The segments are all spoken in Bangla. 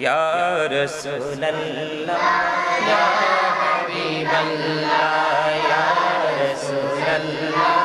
ইয়া রাসূলুল্লাহ ইয়া হাবিবাল্লাহ ইয়া রাসূলুল্লাহ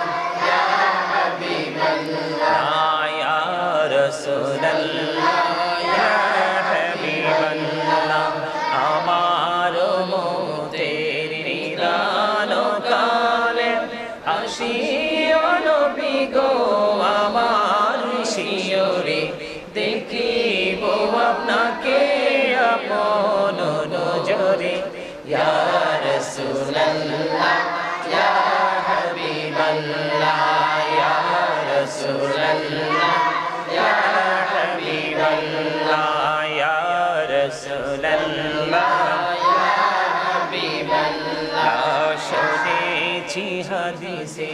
শুনেছি হাদিসে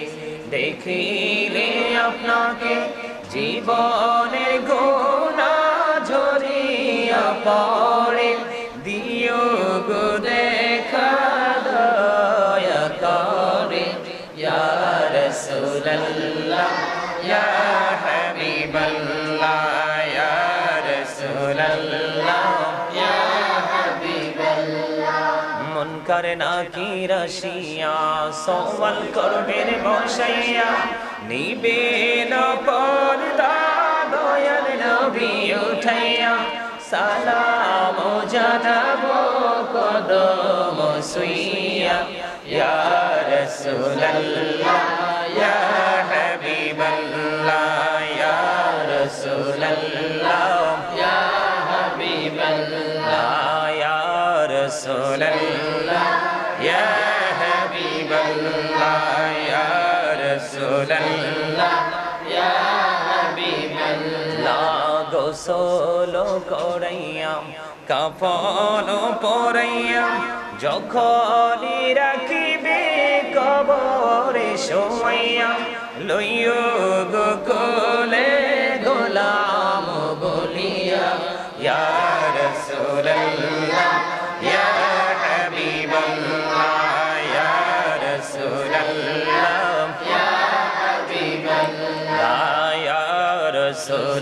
দেখিলে আপনাকে জীবনের গোনা ঝরিয়া পড়ে। করে না কি রাশিয়া, সওয়াল করবেন বসাইয়া নিবে না পর্দা দয়াল নবী উঠাইয়া, সালাম জানাব কদম সুইয়া, ইয়া রাসূলুল্লাহ, ইয়া গোসল করাইয়াম কাফন পরাইয়াম যখনই রাখিবে কবরে শোয়াইয়াম লইয় গো কোলে গোলাম বলিয়া, ইয়া রাসূলুল্লাহ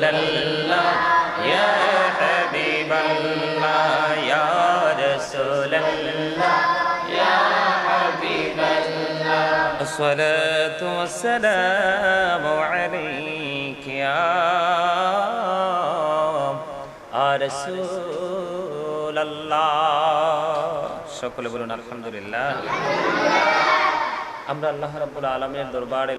রাসূলুল্লাহ ইয়া হাবিবাল্লাহ ইয়া রাসূলুল্লাহ ইয়া হাবিবাল্লাহ الصلاة والسلام عليك يا رسول الله সকলে বলুন আলহামদুলিল্লাহ আমরা আল্লাহ রাব্বুল আলামিনের দরবারে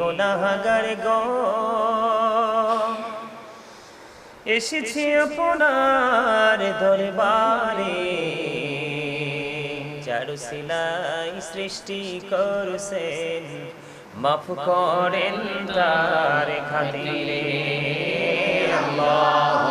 গুনাহগার গো। এসেছি আপনার দরবারে চারু সিলাই সৃষ্টি করছেন মাফ করেন তার খাতিরে। আল্লাহুম্মা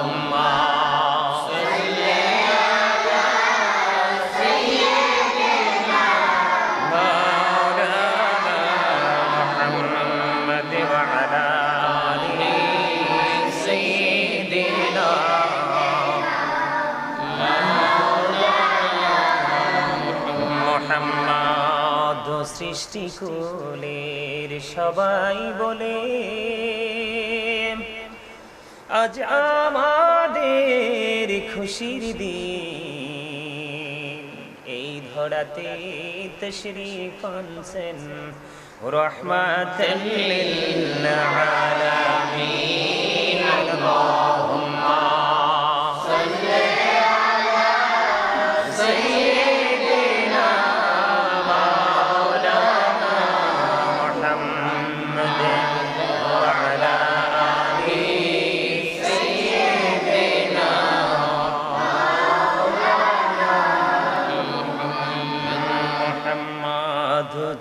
সৃষ্টি কুলের সবাই বলে, আজ আমাদের খুশির দিন। এই ধরাতে তশরিফ আনছেন রহমাতাল লিল আলামিন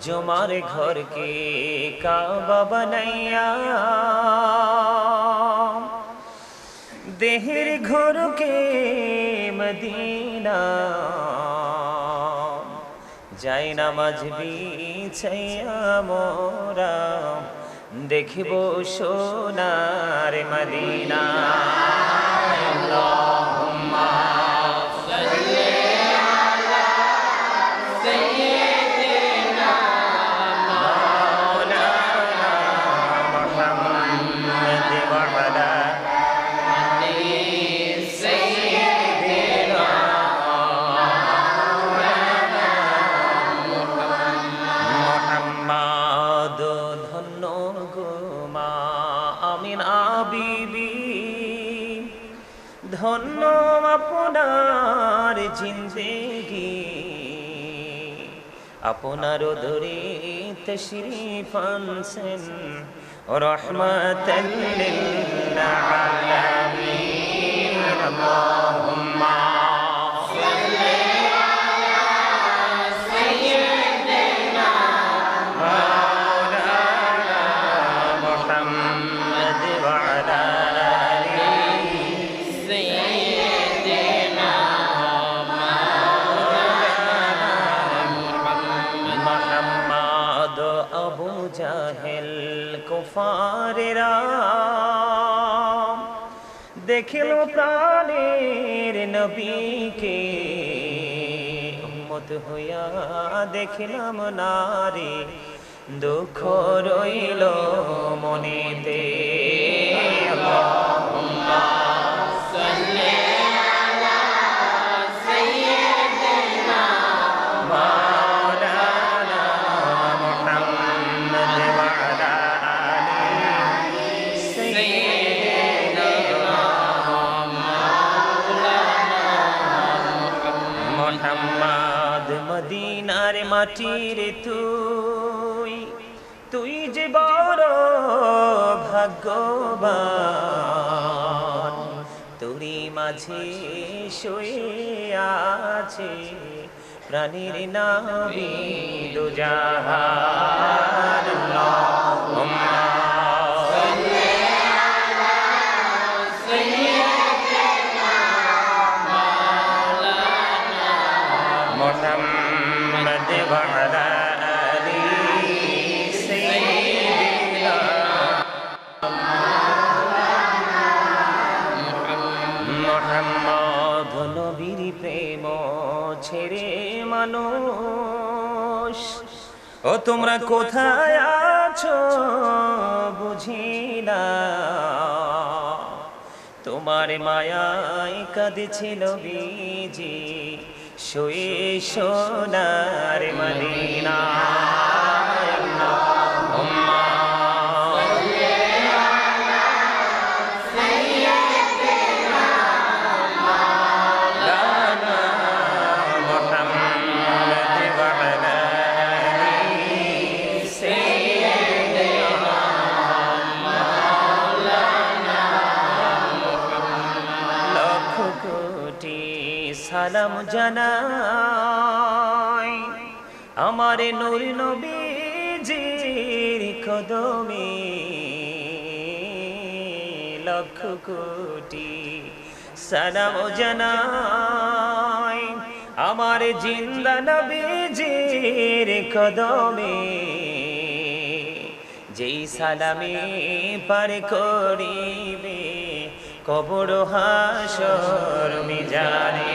তোমার ঘরকে কাবা বানাইয়া, দেহের ঘরকে মদিনা, যাই নামাজ বিছাইয়া মোরা, দেখিব সোনার মদিনা। আল্লাহুম্মা জিন্দেগি। আপনার ধরে তশরিফ আনছেন রহমত লিল কুফারেরা দেখিল প্রাণের নবীকে উম্মত হইয়া দেখিলাম নারী দুঃখ রইল মনেতে। আল্লাহুম্মা মাটির তুই তুই যে বড় ভাগ্যবান তুরি মাঝে শুয়ে আছে প্রাণীর নাবি দুজাহান মানুষ। ও তোমরা কোথায় আছো? বুঝি না তোমার মায়ায় কাঁদেছিল বিজি শুয়ে সোনার মদিনা। জানাই, আমার নূর নবীজির কদমে লক্ষ কোটি সালাম জানাই, আমার জিন্দা নবীজির কদমে যেই সালামে পার করিবে, কবর হাসর মিজানে।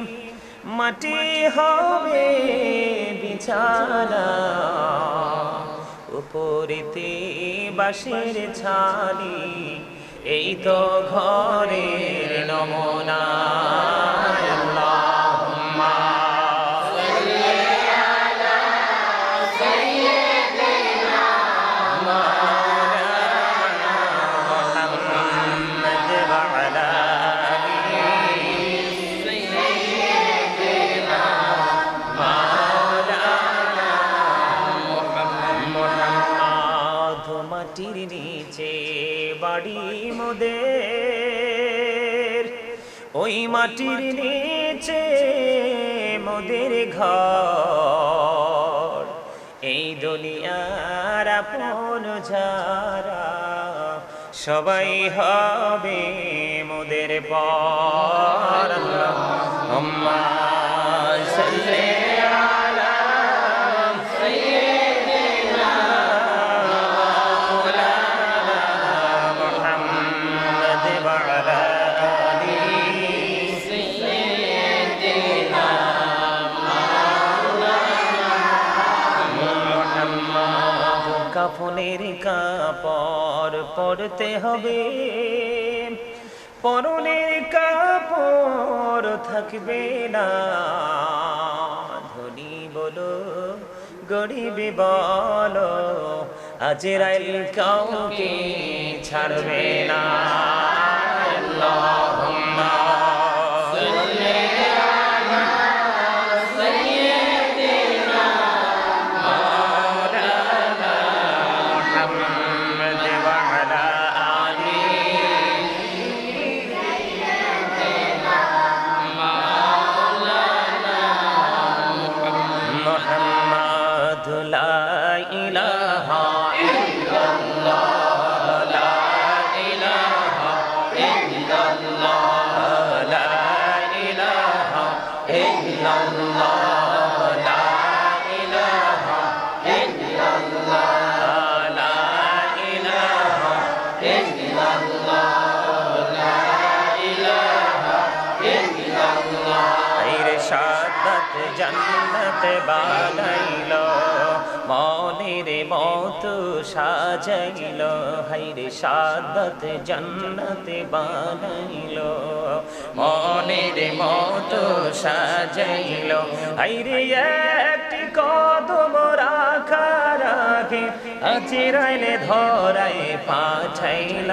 মাটি হবে বিছানা। উপরিতে বাঁশের ছালি এই তো ঘরের নমনা। মাটির নিচে মোদের ঘর। এই দুনিয়ার আপন যারা সবাই হবে মোদের পর। কাপড় পরতে হবে। পরনের কাপড় থাকবে না। ধনী বলো, গরিবে বলো, আজরাইল কাউকে ছাড়বে না। আল্লাহুম্মা মত সাজাইল হাইরে সাদাত জান্নাত বানাইল। মনের মত সাজাইল হাইরে একটি কদম রাখার আগে আচিরাইলে ধরায় পাঠাইল।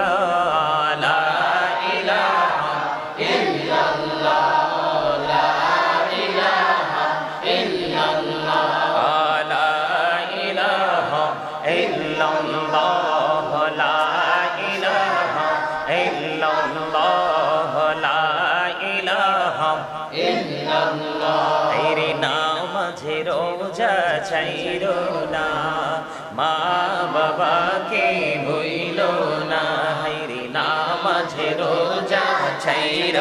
ছাইর না মা বাবাকে ভুইল না হাইরি নামাজে রোজা ছাইর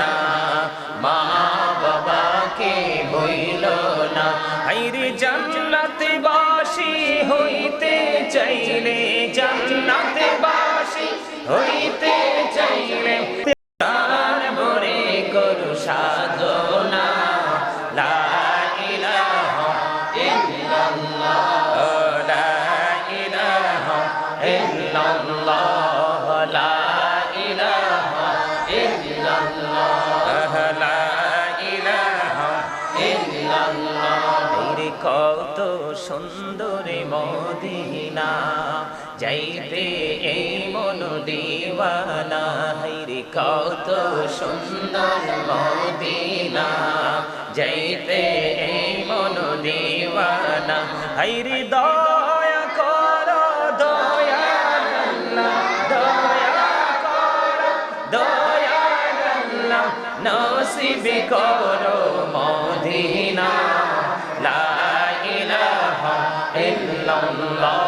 না মা বাবাকে ভুইল না হাইরে জান্নাতে বাসি হইতে চাইলে জান্নাতে বাসি হইতে কত সুন্দর মদিনা যাইতে মন দিওয়ানা। হাইরে দয়া কর, দয়া দয়া কর, দয়া নসিব করো মদিনা, লা ইলাহা ইল্লাল্লাহ।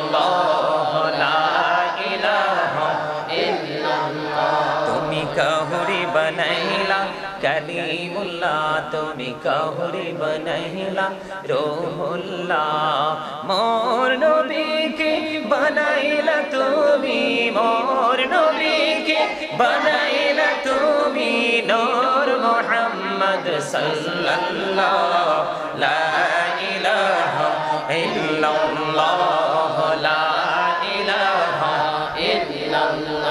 কলিমুল্লাহ, তুমি কাহুরি বনাইলা রোহুল্লাহ। মোর নবীকে বানাইলা তুমি, মোর নবীকে বানাইলা তুমি নূর মোহাম্মদ সাল্লাল্লাহ লা ইলাহা ইল্লাল্লাহ লা ইলাহা ইল্লাল্লাহ।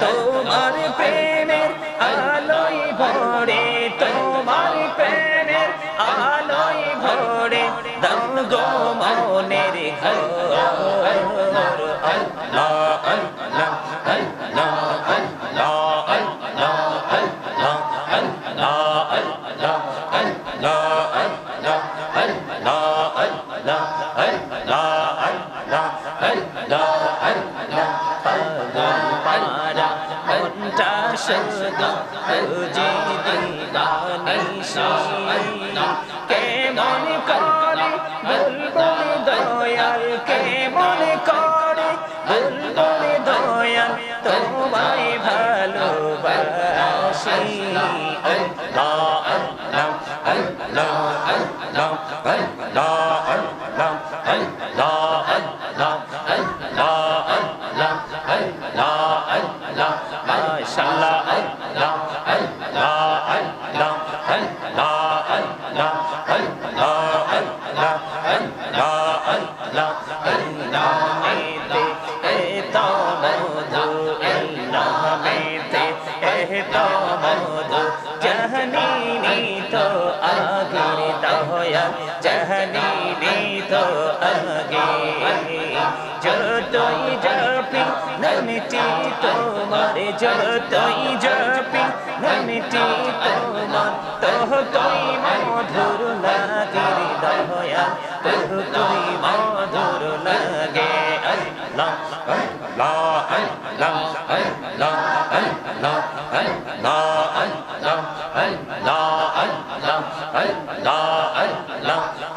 তোমার প্রেমের আলোয় ভরে তোমার প্রেমের আলোয় ভরে দাও গো মনের ঘর। বুলবুল দয়াল কে মনে করে বুলবুল দয়াল তোমায় ভালোবাসি আল্লাহ আল্লাহ আল্লাহ আল্লাহ আল্লাহ আল্লাহ আল্লাহ জপি, নামটি তোমার যতই জপি, নামটি তোমার ততই মধুর লাগে দয়া ততই মধুর লাগে। আল্লাহ আল্লাহ আল্লাহ আল্লাহ আল্লাহ আল্লাহ আল্লাহ আল্লাহ আল্লাহ আল্লাহ আল্লাহ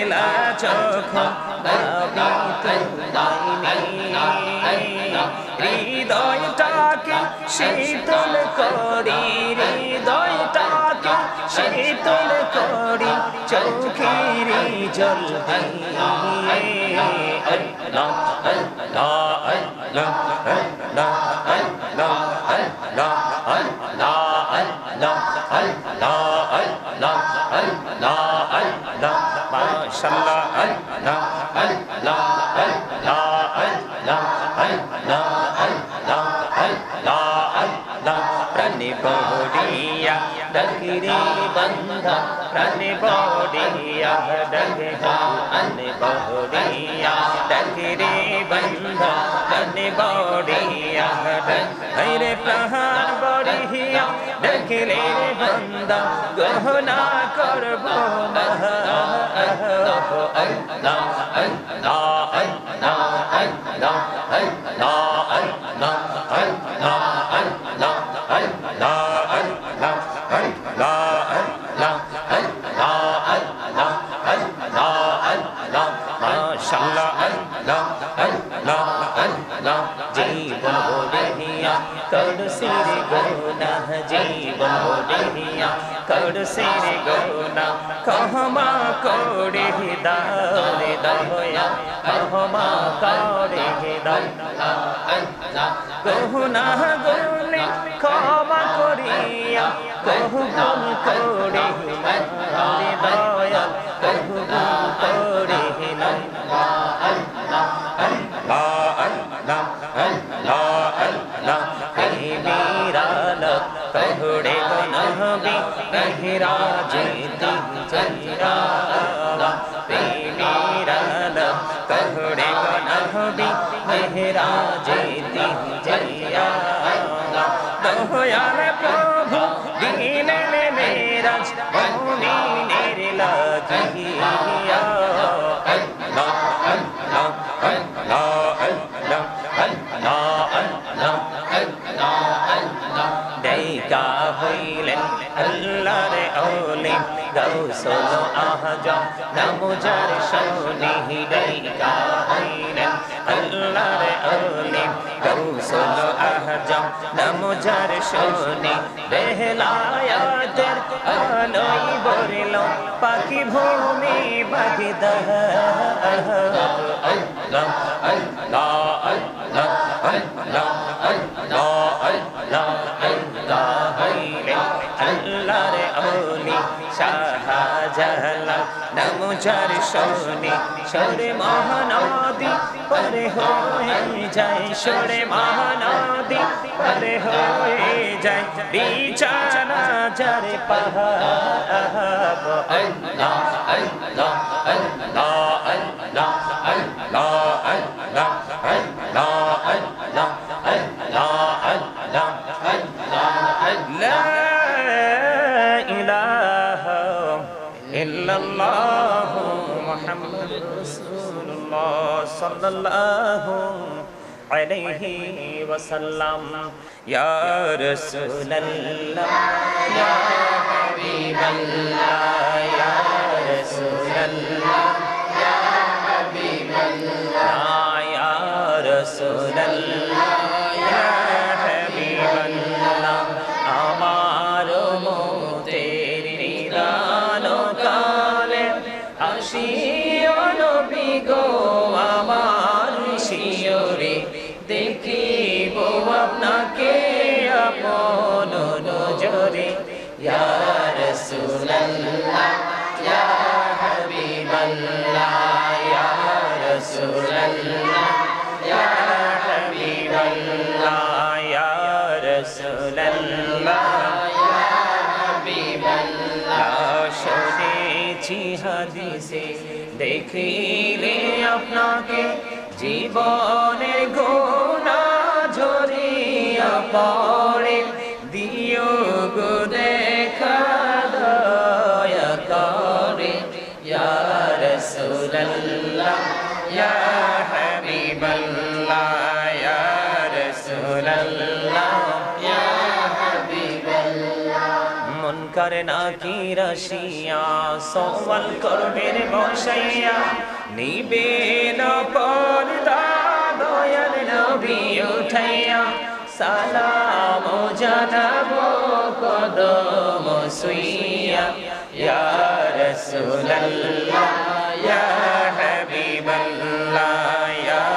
একলা চোখ হৃদয়টাকে শীতল করি, হৃদয়টাকে শীতল করি, চোখের জল আল্লাহ আল্লাহ আল্লাহ আল্লাহ আল্লাহ আল্লাহ আল্লাহ আল্লাহ আল্লাহ আল্লাহ 마샬라. dagiri bandha prani bodiya dagha anni bodiya dagiri bandha prani bodiya haire prahan bodiya dagire bandha gohna karbo mah anna anna anna anna anna anna anna জীবন বড়িয়া কর সিরে গোনা কহমা করে দারে দয়া কহমা করে দয়া কহুনা গুনে ক্ষমা করিয়া কহু করে দয়া नबी कहरा जीता चंद्रा कहरे नबी कहरा जीती जया दयाल प्रभु दीन ने मेरा मोनी निर्ला कहिया अल्लाह দেইকা হইলেন আল্লাহর ওলি গৌসল আহজম নামুজার শনি দেইকা হইলেন আল্লাহর ওলি গৌসল আহজম নামুজার শনি বেহলায়াতের আলোই বরিল পাখি ভূমি বাগিদহ আল্লাহ আল্লাহ আল্লাহ আল্লাহ নামুজার শনি সরে মহানদী, পরে হয়ে যায় সরে মহানদী, পরে হয়ে যায়। বিছানা যারে পাহাড় আল্লাহ আল্লাহ আল্লাহ। সাল্লাল্লাহু আলাইহি ওয়াসাল্লাম ইয়া রাসূলুল্লাহ ইয়া হাবিবাল্লাহ ইয়া রাসূলুল্লাহ। আপনাকে আপন নজরে। ইয়া রাসূলুল্লাহ, ইয়া হাবিবাল্লাহ, ইয়া রাসূলুল্লাহ, ইয়া হাবিবাল্লাহ, ইয়া রাসূলুল্লাহ, ইয়া হাবিবাল্লাহ। শুনেছি হাদিসে, দেখিলে আপনাকে জীবনের গোনা পড়ে দিও গো দেখা, দয়া করে, ইয়া রাসূলুল্লাহ, ইয়া হাবিবাল্লাহ, ইয়া রাসূলুল্লাহ মন করে না কি রাশিয়া, সওয়াল করবেন বসাইয়া নিবে না দয়াল নবী উঠাইয়া। সালাম জানাব কদম সুইয়া। ইয়া রাসূলুল্লাহ, ইয়া হাবিবাল্লাহ, ইয়া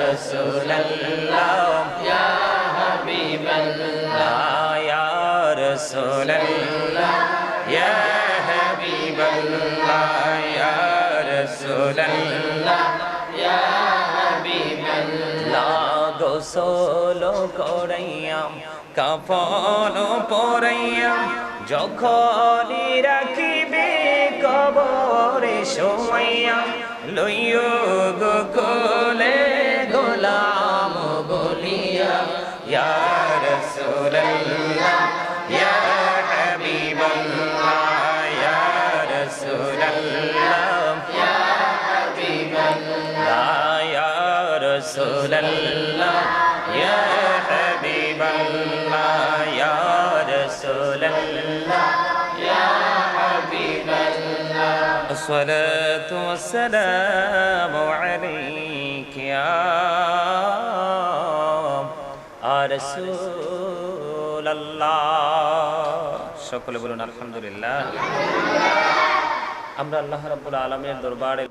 রাসূলুল্লাহ, ইয়া হাবিবাল্লাহ, ইয়া রাসূলুল্লাহ, ইয়া হাবিবাল্লাহ, ইয়া রাসূলুল্লাহ। গোসল করাইয়া কাফল পরাইয়া যখনই রাখিবে কবরে সময়াম লইয় রাসূলুল্লাহ ইয়া হাবিবাল্লাহ ইয়া রাসূলুল্লাহ الصلاة والسلام عليك يا رسول الله সকলে বলুন আলহামদুলিল্লাহ আমরা আল্লাহ রাব্বুল আলামিনের দরবারে